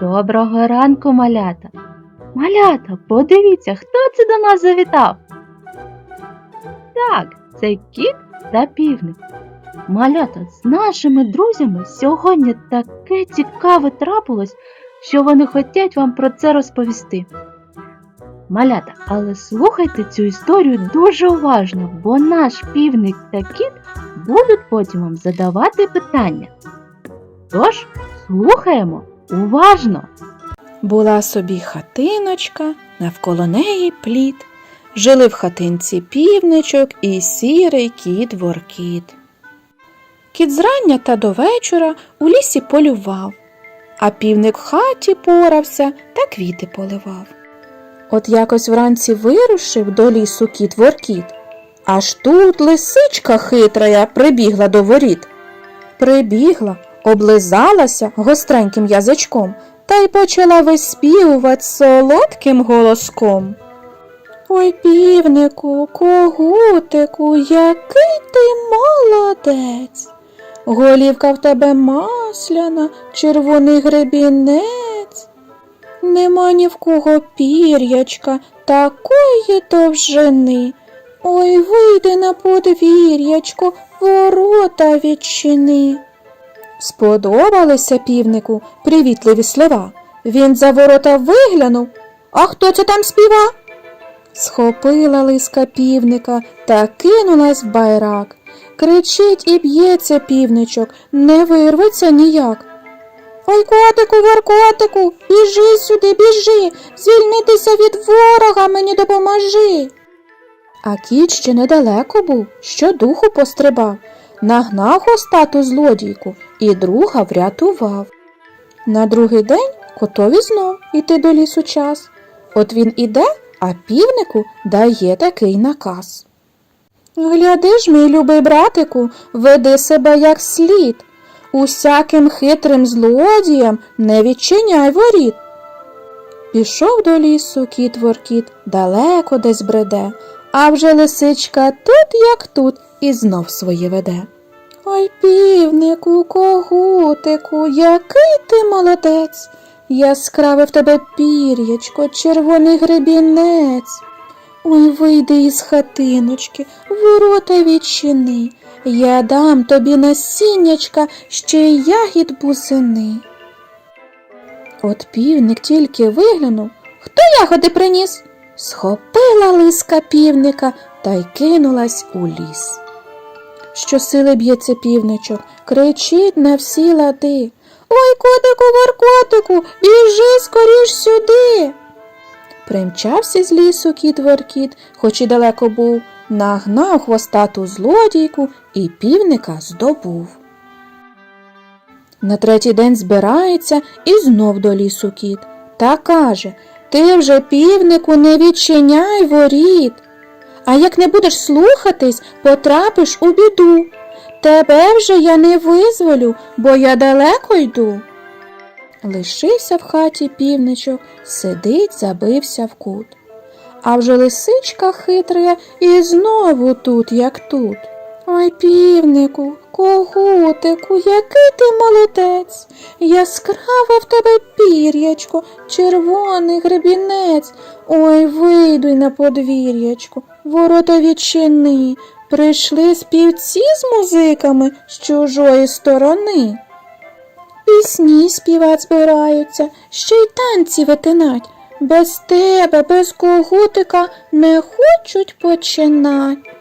Доброго ранку, малята. Малята, подивіться, хто це до нас завітав? Так, це кіт та півник. Малята, з нашими друзями сьогодні таке цікаве трапилось, що вони хочуть вам про це розповісти. Малята, але слухайте цю історію дуже уважно, бо наш півник та кіт будуть потім вам задавати питання. Тож, слухаємо уважно. Була собі хатиночка, навколо неї плід. Жили в хатинці півничок і сірий кіт воркіт. Кіт зрання та до вечора у лісі полював, а півник в хаті порався та квіти поливав. От якось вранці вирушив до лісу кіт воркіт, аж тут лисичка хитрая прибігла до воріт. Прибігла, облизалася гостреньким язичком та й почала виспівувати солодким голоском. Ой, півнику, когутику, який ти молодець. Голівка в тебе масляна, червоний гребінець. Нема ні в кого пір'ячка такої довжини. Ой, вийди на подвір'ячко, ворота відчини. Сподобалися півнику привітливі слова. Він за ворота виглянув. А хто це там співа? Схопила лиска півника та кинулась в байрак. Кричить і б'ється півничок, не вирветься ніяк. Ой, котику, воркотику, біжи сюди, біжи, звільнитися від ворога, мені допоможи. А кіт ще недалеко був, що духу пострибав, нагнав хвостату злодійку і друга врятував. На другий день котові знов іти до лісу час. От він іде, а півнику дає такий наказ. Гляди ж, мій любий братику, веди себе як слід. Усяким хитрим злодіям не відчиняй воріт. Пішов до лісу кіт воркіт, далеко десь бреде, а вже лисичка тут, як тут, і знов своє веде. Ой, півнику, когутику, який ти молодець, яскраве в тебе пір'ячко, червоний гребінець. Ой, вийди із хатиночки, ворота відчини, я дам тобі насіннячка, ще й ягід бузини. От півник тільки виглянув, хто ягоди приніс? Схопила лиска півника та й кинулась у ліс. Щосили б'ється півничок, кричить на всі лади. Ой, котику, воркотику, біжи скоріш сюди. Примчався з лісу кіт воркіт, хоч і далеко був, нагнав хвостату злодійку і півника здобув. На третій день збирається і знов до лісу кіт та каже Ти вже півнику не відчиняй воріт. А як не будеш слухатись, потрапиш у біду. Тебе вже я не визволю, бо я далеко йду. Лишився в хаті півничок, сидить, забився в кут. А вже лисичка хитрая і знову тут, як тут. Ой, півнику, когутику, який ти молодець, яскраве в тебе пір'ячко, червоний гребінець. Ой, вийдуй на подвір'ячко, ворота відчини, прийшли співці з музиками з чужої сторони. Пісні співать збираються, ще й танці витинать. Без тебе, без когутика не хочуть починать.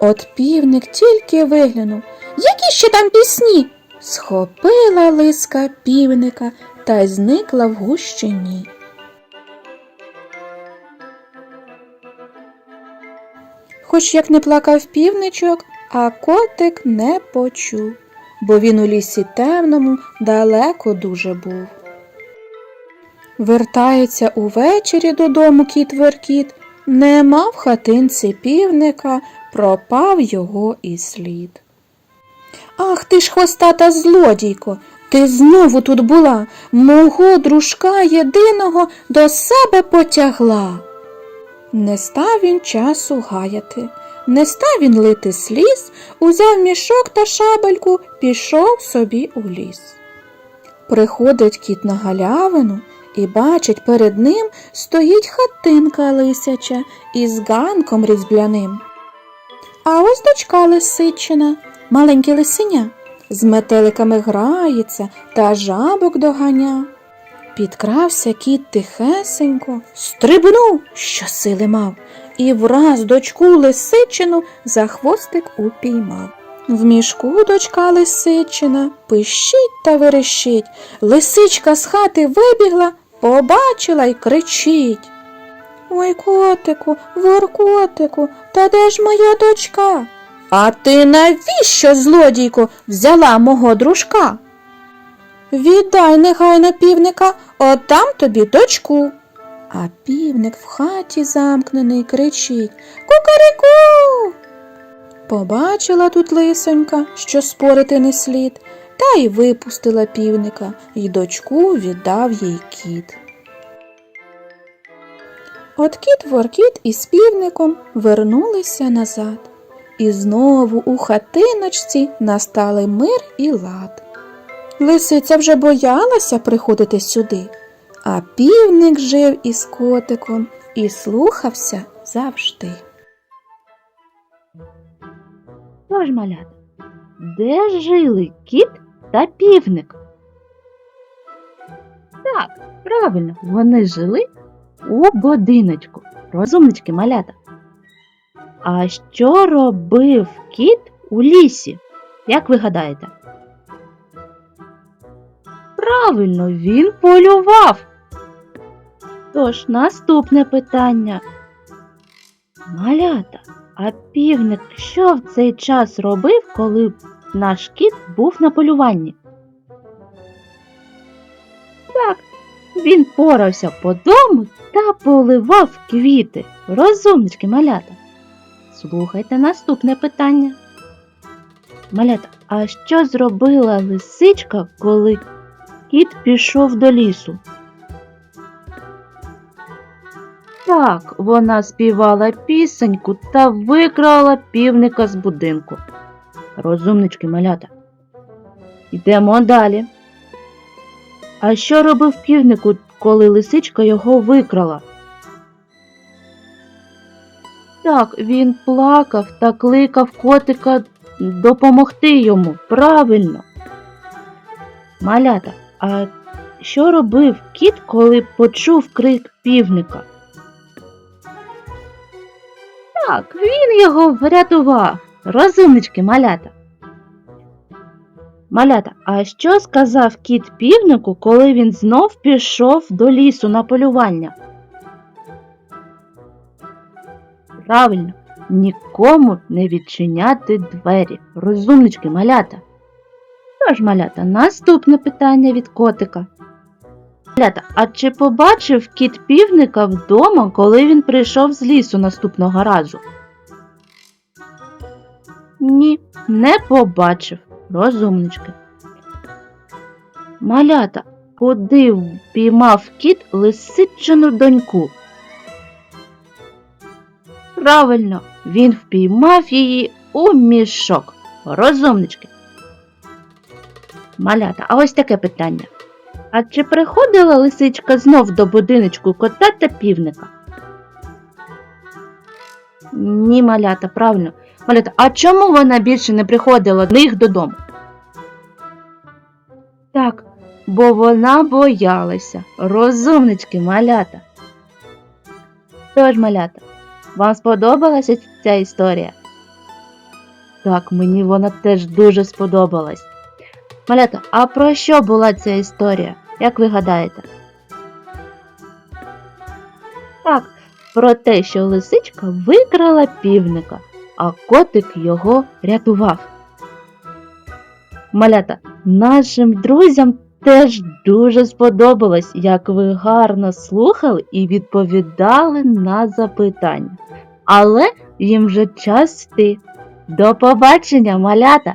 От півник тільки виглянув. Які ще там пісні? Схопила лиска півника та й зникла в гущині. Хоч як не плакав півничок, а котик не почув, бо він у лісі темному далеко дуже був. Вертається увечері додому кіт Веркіт, нема в хатинці півника, пропав його і слід. Ах ти ж хвостата злодійко, ти знову тут була, мого дружка єдиного до себе потягла. Не став він часу гаяти, не став він лити сліз, узяв мішок та шабельку, пішов собі у ліс. Приходить кіт на галявину і бачить, перед ним стоїть хатинка лисяча із ганком різьбляним. А ось дочка лисичина, маленьке лисеня, з метеликами грається та жабок доганя. Підкрався кіт тихесенько, стрибнув, що сили мав, і враз дочку лисичину за хвостик упіймав. В мішку дочка лисичина пищить та верещить. Лисичка з хати вибігла, побачила й кричить. Ой, котику, воркотику, та де ж моя дочка? А ти навіщо, злодійко, взяла мого дружка? Віддай негайно півника, отдам тобі дочку. А півник в хаті замкнений кричить Кукареку. Побачила тут лисонька, що спорити не слід, та й випустила півника, й дочку віддав їй кіт. От кіт Воркіт із півником вернулися назад, і знову у хатиночці настали мир і лад. Лисиця вже боялася приходити сюди, а півник жив із котиком і слухався завжди. Тож, малята, де жили кіт та півник? Так, правильно, вони жили у будиночку. Розумнички малята. А що робив кіт у лісі? Як ви гадаєте? Правильно, він полював. Тож, наступне питання. Малята, а півник що в цей час робив, коли наш кіт був на полюванні? Так, він порався по дому та поливав квіти. Розумнички, малята. Слухайте наступне питання. Малята, а що зробила лисичка, коли кіт пішов до лісу? Так, вона співала пісеньку та викрала півника з будинку. Розумнички малята. Йдемо далі. А що робив півнику, коли лисичка його викрала? Так, він плакав та кликав котика допомогти йому. Правильно. Малята, а що робив кіт, коли почув крик півника? Так, він його врятував. Розумнички, малята. Малята, а що сказав кіт півнику, коли він знов пішов до лісу на полювання? Правильно, нікому не відчиняти двері. Розумнички, малята. Тож, малята, наступне питання від котика. Малята, а чи побачив кіт півника вдома, коли він прийшов з лісу наступного разу? Ні, не побачив. Розумнички. Малята, куди впіймав кіт лисичину доньку? Правильно, він впіймав її у мішок. Розумнички. Малята, а ось таке питання. А чи приходила лисичка знов до будиночку кота та півника? Ні, малята, правильно. Малята, а чому вона більше не приходила до них додому? Так, бо вона боялася. Розумнички, малята. Тож, малята, вам сподобалася ця історія? Так, мені вона теж дуже сподобалась. Малята, а про що була ця історія? Як ви гадаєте? Так, про те, що лисичка викрала півника, а котик його рятував. Малята, нашим друзям теж дуже сподобалось, як ви гарно слухали і відповідали на запитання. Але їм вже час йти. До побачення, малята!